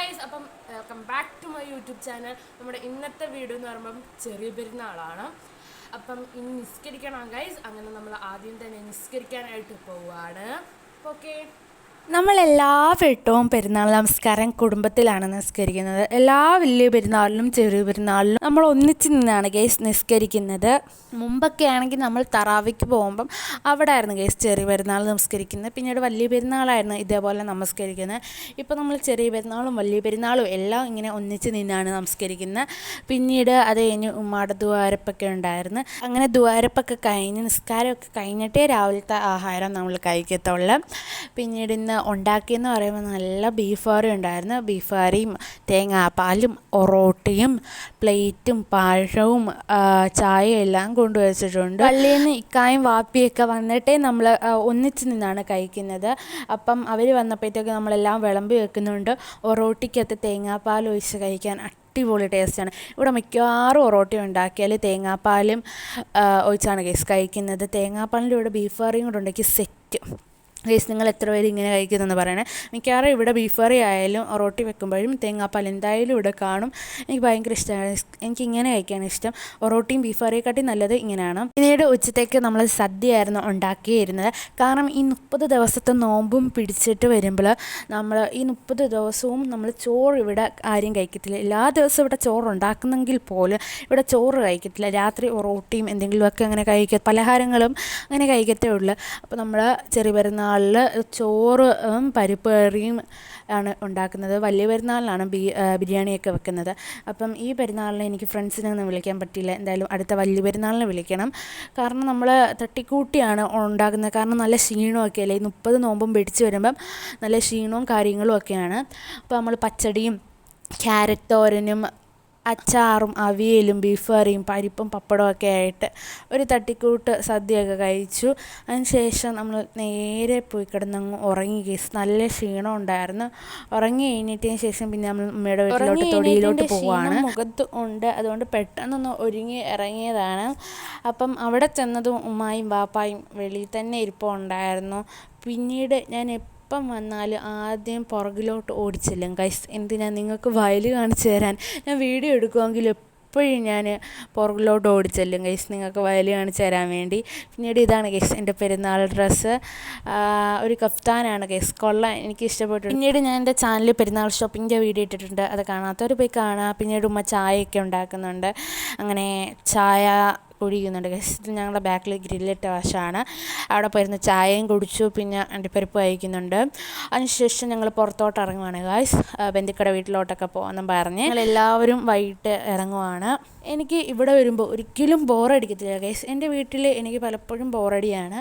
Guys അപ്പം welcome back to my YouTube channel നമ്മുടെ ഇന്നത്തെ വീഡിയോ എന്ന് പറയുമ്പം ചെറിയ പെരുന്നാളാണ്. അപ്പം ഇനി നിസ്കരിക്കണം ഗൈസ് അങ്ങനെ നമ്മൾ ആദ്യം തന്നെ നിസ്കരിക്കാനായിട്ട് പോവാണ്. ഓക്കെ നമ്മൾ എല്ലാ വെട്ടവും പെരുന്നാൾ നമസ്കാരം കുടുംബത്തിലാണ് നിസ്കരിക്കുന്നത്. എല്ലാ വലിയ പെരുന്നാളിലും ചെറിയ പെരുന്നാളിലും നമ്മൾ ഒന്നിച്ച് നിന്നാണ് ഗേസ് നിസ്കരിക്കുന്നത്. മുമ്പൊക്കെ ആണെങ്കിൽ നമ്മൾ തറാവിക്ക് പോകുമ്പം അവിടെ ആയിരുന്നു ഗേസ് ചെറിയ പെരുന്നാൾ നമസ്കരിക്കുന്നത് പിന്നീട് വലിയ പെരുന്നാളായിരുന്നു ഇതേപോലെ നമസ്കരിക്കുന്നത്. ഇപ്പോൾ നമ്മൾ ചെറിയ പെരുന്നാളും വലിയ പെരുന്നാളും എല്ലാം ഇങ്ങനെ ഒന്നിച്ച് നിന്നാണ് നമസ്കരിക്കുന്നത്. പിന്നീട് അത് കഴിഞ്ഞ് ഉമ്മാടെ ദ്വാരപ്പൊക്കെ ഉണ്ടായിരുന്നു. അങ്ങനെ ദ്വാരപ്പൊക്കെ കഴിഞ്ഞ് നിസ്കാരമൊക്കെ കഴിഞ്ഞിട്ടേ രാവിലത്തെ ആഹാരം നമ്മൾ കഴിക്കത്തുള്ളൂ. പിന്നീട് ഇന്ന് ഉണ്ടാക്കിയെന്ന് പറയുമ്പോൾ നല്ല ബീഫ് കറി ഉണ്ടായിരുന്നു. ബീഫ് കറിയും തേങ്ങാപ്പാലും ഒറോട്ടിയും പ്ലേറ്റും പഴവും ചായയും എല്ലാം കൊണ്ടുവച്ചിട്ടുണ്ട് പള്ളിയിൽ നിന്ന് ഇക്കായും വാപ്പിയൊക്കെ വന്നിട്ടേ നമ്മൾ ഒന്നിച്ച് നിന്നാണ് കഴിക്കുന്നത്. അപ്പം അവർ വന്നപ്പോഴത്തേക്ക് നമ്മളെല്ലാം വിളമ്പി വെക്കുന്നുണ്ട്. ഒറോട്ടിക്കകത്ത് തേങ്ങാപ്പാൽ ഒഴിച്ച് കഴിക്കാൻ അടിപൊളി ടേസ്റ്റാണ് ഇവിടെ മിക്കവാറും ഒറോട്ടി ഉണ്ടാക്കിയാൽ തേങ്ങാപ്പാലും ഒഴിച്ചാണ് കഴിക്കുന്നത്. തേങ്ങാപ്പാലിന്റെ കൂടെ ബീഫ് കറിയും കൂടെ ഉണ്ടെങ്കിൽ സെറ്റ്. ഗൈസ് നിങ്ങൾ എത്ര പേര് ഇങ്ങനെ കഴിക്കുന്നതെന്ന് പറയണേ. മിക്കവാറും ഇവിടെ ബീഫ് കറി ആയാലും റൊട്ടി വെക്കുമ്പോഴും തേങ്ങാപ്പാൽ എന്തായാലും ഇവിടെ കാണും. എനിക്ക് ഭയങ്കര ഇഷ്ടമാണ് എനിക്ക് ഇങ്ങനെ കഴിക്കാൻ ഇഷ്ടം. ഒറോട്ടിയും ബീഫ് കറിയെക്കാട്ടി നല്ലത് ഇങ്ങനെയാണ്. പിന്നീട് ഉച്ചത്തേക്ക് നമ്മൾ സദ്യയായിരുന്നു ഉണ്ടാക്കിയിരുന്നത്. കാരണം ഈ മുപ്പത് ദിവസത്തെ നോമ്പും പിടിച്ചിട്ട് വരുമ്പോൾ നമ്മൾ ഈ മുപ്പത് ദിവസവും നമ്മൾ ചോറ് ഇവിടെ ആരും കഴിക്കത്തില്ല. എല്ലാ ദിവസവും ഇവിടെ ചോറ് ഉണ്ടാക്കുന്നെങ്കിൽ പോലും ഇവിടെ ചോറ് കഴിക്കത്തില്ല. രാത്രി റോട്ടിയും എന്തെങ്കിലുമൊക്കെ അങ്ങനെ കഴിക്കുക പലഹാരങ്ങളും അങ്ങനെ കഴിക്കത്തേ ഉള്ളൂ. അപ്പോൾ നമ്മൾ ചെറിയ പെരുന്നാൾ പെരുന്നാളിൽ ചോറ് പരിപ്പ് കറിയും ആണ് ഉണ്ടാക്കുന്നത്. വലിയ പെരുന്നാളിനാണ് ബി ബിരിയാണിയൊക്കെ വെക്കുന്നത്. അപ്പം ഈ പെരുന്നാളിന് എനിക്ക് ഫ്രണ്ട്സിനെ ഒന്നും വിളിക്കാൻ പറ്റിയില്ല. എന്തായാലും അടുത്ത വലിയ പെരുന്നാളിനെ വിളിക്കണം. കാരണം നമ്മൾ തട്ടിക്കൂട്ടിയാണ് ഉണ്ടാക്കുന്നത്. കാരണം നല്ല ക്ഷീണമൊക്കെ അല്ലേ? ഈ മുപ്പത് നോമ്പും പിടിച്ച് വരുമ്പം നല്ല ക്ഷീണവും കാര്യങ്ങളും ഒക്കെയാണ്. അപ്പോൾ നമ്മൾ പച്ചടിയും ക്യാരറ്റ് തോരനും അച്ചാറും അവിയലും ബീഫ് കറിയും പരിപ്പും പപ്പടമൊക്കെ ആയിട്ട് ഒരു തട്ടിക്കൂട്ട് സദ്യയൊക്കെ കഴിച്ചു. അതിന് ശേഷം നമ്മൾ നേരെ പോയി കിടന്നങ്ങ് ഉറങ്ങി. കേസ് നല്ല ക്ഷീണം ഉണ്ടായിരുന്നു. ഉറങ്ങി കഴിഞ്ഞിട്ടതിന് ശേഷം പിന്നെ നമ്മൾ ഉമ്മയുടെ വീട്ടിലോട്ട് തൊടിയിലോട്ട് പോവാണ്. മുഖത്ത് ഉണ്ട്. അതുകൊണ്ട് പെട്ടെന്നൊന്ന് ഒരുങ്ങി ഇറങ്ങിയതാണ്. അപ്പം അവിടെ ചെന്നതും ഉമ്മായും ബാപ്പായും വെളിയിൽ തന്നെ ഇരിപ്പുണ്ടായിരുന്നു. പിന്നീട് ഞാൻ എപ്പം വന്നാൽ ആദ്യം പുറകിലോട്ട് ഓടിച്ചെല്ലും. ഗൈസ് എന്തിനാ നിങ്ങൾക്ക് വയൽ കാണിച്ചു തരാൻ? ഞാൻ വീഡിയോ എടുക്കുമെങ്കിൽ എപ്പോഴും ഞാൻ പുറകിലോട്ട് ഓടിച്ചെല്ലും. ഗൈസ് നിങ്ങൾക്ക് വയൽ കാണിച്ചു തരാൻ വേണ്ടി. പിന്നീട് ഇതാണ് ഗൈസ് എന്റെ പെരുന്നാൾ ഡ്രസ്സ് ഒരു കഫ്താനാണ് ഗൈസ് കൊള്ളാൻ എനിക്ക് ഇഷ്ടപ്പെട്ടു. പിന്നീട് ഞാൻ എന്റെ ചാനലിൽ പെരുന്നാൾ ഷോപ്പിങ്ങിന്റെ വീഡിയോ ഇട്ടിട്ടുണ്ട്. അത് കാണാത്തവർ പോയി കാണാം. പിന്നീട് ഉമ്മ ചായയൊക്കെ ഉണ്ടാക്കുന്നുണ്ട്. അങ്ങനെ ചായ കുടിക്കുന്നുണ്ട് ഇത് ഞങ്ങളുടെ ബാക്കിൽ ഗ്രില്ലിട്ട വശമാണ് അവിടെ പോയിരുന്ന് ചായയും കുടിച്ചു പിന്നെ അണ്ടിപ്പരിപ്പ് കഴിക്കുന്നുണ്ട് അതിനുശേഷം ഞങ്ങൾ പുറത്തോട്ട് ഇറങ്ങുവാണ് ഗായ്സ് ബന്ധുക്കട വീട്ടിലോട്ടൊക്കെ പോകുമെന്നും പറഞ്ഞ് ഞങ്ങൾ എല്ലാവരും വൈകിട്ട് ഇറങ്ങുവാണ്. എനിക്ക് ഇവിടെ വരുമ്പോൾ ഒരിക്കലും ബോറടിക്കത്തില്ല ഗൈസ് എന്റെ വീട്ടിൽ എനിക്ക് പലപ്പോഴും ബോറടിയാണ്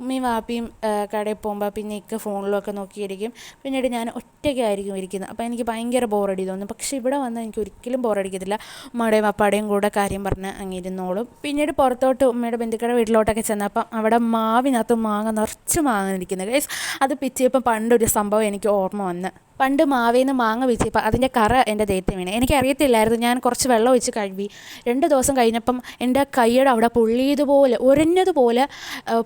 ഉമ്മയും വാപ്പിയും കടയിൽ പോകുമ്പോൾ പിന്നെ ഇക്ക ഫോണിലൊക്കെ നോക്കിയിരിക്കും. പിന്നീട് ഞാൻ ഒറ്റയ്ക്കായിരിക്കും ഇരിക്കുന്നത്. അപ്പോൾ എനിക്ക് ഭയങ്കര ബോറടി തോന്നും പക്ഷേ ഇവിടെ വന്നാൽ എനിക്ക് ഒരിക്കലും ബോറടിക്കത്തില്ല ഉമ്മയുടെയും അപ്പാടെയും കൂടെ കാര്യം പറഞ്ഞ് അങ്ങിരുന്നോളും. പിന്നീട് പുറത്തോട്ട് ഉമ്മയുടെ ബന്ധുക്കളുടെ വീട്ടിലോട്ടൊക്കെ ചെന്നപ്പം അവിടെ മാവിനകത്ത് മാങ്ങ നിറച്ച് മാങ്ങ നിൽക്കുന്നത് ഗൈസ് അത് പിറ്റിയപ്പം പണ്ടൊരു സംഭവം എനിക്ക് ഓർമ്മ വന്ന്. പണ്ട് മാവേന്ന് നിന്ന് മാങ്ങ വെച്ചപ്പോൾ അതിന്റെ കറ എന്റെ ദേഹത്ത് വീണേ. എനിക്കറിയത്തില്ലായിരുന്നു ഞാൻ കുറച്ച് വെള്ളം ഒഴിച്ച് കഴുകി. രണ്ട് ദിവസം കഴിഞ്ഞപ്പം എന്റെ കൈയുടെ അവിടെ പൊള്ളിയതുപോലെ ഉരഞ്ഞതുപോലെ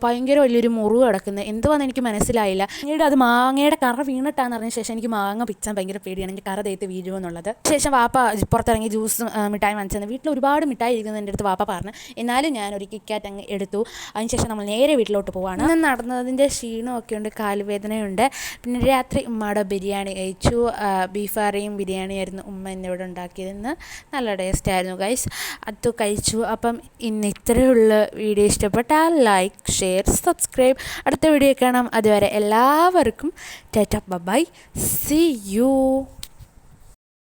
ഭയങ്കര വലിയൊരു മുറിവ് കിടക്കുന്നത് എന്തുവാന്ന് എനിക്ക് മനസ്സിലായില്ല. പിന്നീട് അത് മാങ്ങയുടെ കറ വീണിട്ടാന്ന് അറിഞ്ഞ ശേഷം എനിക്ക് മാങ്ങ പിച്ചാൻ ഭയങ്കര പേടിയാണ്. എനിക്ക് കറ ദേഹത്ത് വീഴുമെന്നുള്ളത് ശേഷം വാപ്പ പുറത്തിറങ്ങി ജ്യൂസ് മിഠായി വാങ്ങിച്ചത് വീട്ടിൽ ഒരുപാട് മിഠായി ഇരിക്കുന്നത് എന്റെ അടുത്ത് വാപ്പ പറഞ്ഞു. എന്നാലും ഞാൻ ഒരു കിക്കാറ്റ് അങ്ങ് എടുത്തു. അതിനുശേഷം നമ്മൾ നേരെ വീട്ടിലോട്ട് പോവാണ്. നടന്നതിന്റെ ക്ഷീണമൊക്കെ ഉണ്ട് കാലുവേദനയുണ്ട് പിന്നെ രാത്രി ഉമ്മയുടെ ബിരിയാണി കഴിച്ചു. ബീഫ് കറിയും ബിരിയാണിയായിരുന്നു ഉമ്മ എന്നിവിടെ ഉണ്ടാക്കിയതെന്ന് നല്ല ടേസ്റ്റായിരുന്നു ഗൈസ് അത് കഴിച്ചു. അപ്പം ഇന്ന് ഇത്രയുള്ള വീഡിയോ. ഇഷ്ടപ്പെട്ടാൽ ലൈക്ക് ഷെയർ സബ്സ്ക്രൈബ് അടുത്ത വീഡിയോ കാണാം. അതുവരെ എല്ലാവർക്കും ടാറ്റ ബൈ സി യു